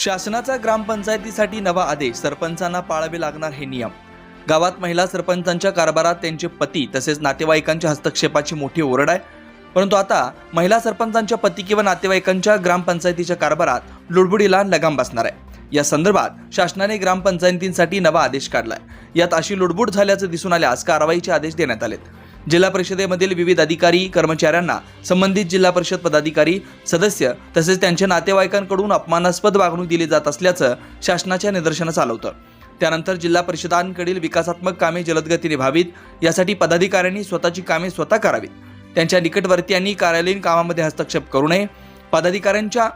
शासनाचा ग्रामपंचायतीसाठी नवा आदेश सरपंचांना पाळावे लागणार हे नियम. गावात महिला सरपंचांच्या कारभारात त्यांचे पती तसेच नातेवाईकांच्या हस्तक्षेपाची मोठी ओरड आहे. परंतु आता महिला सरपंचांच्या पती किंवा नातेवाईकांच्या ग्रामपंचायतीच्या कारभारात लुडबुडीला लगाम बसणार आहे. या संदर्भात शासनाने ग्रामपंचायतींसाठी नवा आदेश काढलाय. यात अशी लुडबुड झाल्याचं दिसून आल्यास कारवाईचे आदेश देण्यात आलेत. जिल्हा परिषदेमधील विविध अधिकारी कर्मचाऱ्यांना संबंधित जिल्हा परिषद पदाधिकारी सदस्य तसेच त्यांच्या नातेवाईकांकडून अपमानास्पद वागणूक दिली जात असल्याचं शासनाच्या निदर्शनास आलं होतं. त्यानंतर जिल्हा परिषदांकडील विकासात्मक कामे जलदगतीने व्हावीत यासाठी पदाधिकाऱ्यांनी स्वतःची कामे स्वतः करावीत. त्यांच्या निकटवर्तीयांनी कार्यालयीन कामामध्ये हस्तक्षेप करू नये. पदाधिकाऱ्यांच्या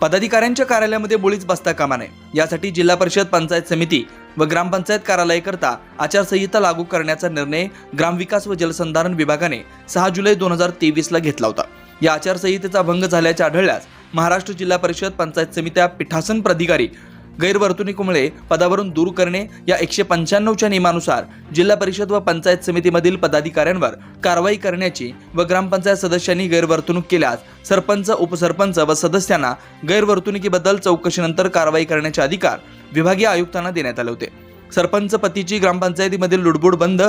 पदाधिकाऱ्यांच्या कार्यालयामध्ये बोळीच बसता कामा नये. यासाठी जिल्हा परिषद पंचायत समिती व ग्रामपंचायत कार्यालयाकरता आचारसंहिता लागू करण्याचा निर्णय ग्रामविकास व जलसंधारण विभागाने सहा जुलै दोन हजार तेवीसला घेतला होता. या आचारसंहितेचा भंग झाल्याचे आढळल्यास महाराष्ट्र जिल्हा परिषद पंचायत समित्या पीठासन प्राधिकारी गैरवर्तणुकीमुळे पदावरून दूर करणे या एकशे पंच्याण्णवच्या नियमानुसार जिल्हा परिषद व पंचायत समितीमधील पदाधिकाऱ्यांवर कारवाई करण्याची व ग्रामपंचायत सदस्यांनी गैरवर्तणूक केल्यास सरपंच उपसरपंच व सदस्यांना गैरवर्तणुकीबद्दल चौकशीनंतर कारवाई करण्याचे अधिकार विभागीय आयुक्तांना देण्यात आले होते. सरपंच पतीची ग्रामपंचायतीमधील लुडबुड बंद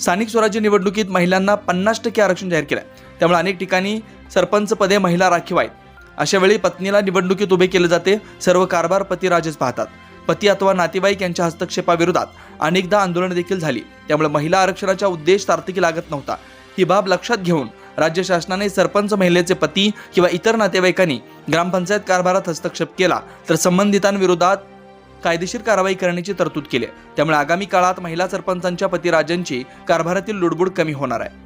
स्थानिक स्वराज्य निवडणुकीत महिलांना पन्नास टक्के आरक्षण जाहीर केलं त्यामुळे अनेक ठिकाणी सरपंच पदे महिला राखीव आहेत. अशा वेळी पत्नीला निवडणुकीत उभे केले जाते. सर्व कारभार पती राजेच पाहतात. पती अथवा नातेवाईक यांच्या हस्तक्षेपाविरोधात अनेकदा आंदोलन देखील झाली. त्यामुळे महिला आरक्षणाचा उद्देश सार्थकी लागत नव्हता. ही बाब लक्षात घेऊन राज्य शासनाने सरपंच महिलेचे पती किंवा इतर नातेवाईकांनी ग्रामपंचायत कारभारात हस्तक्षेप केला तर संबंधितांविरोधात कायदेशीर कारवाई करण्याची तरतूद केली. आहे. त्यामुळे आगामी काळात महिला सरपंचांच्या पतीराजांची कारभारातील लुडबुड कमी होणार आहे.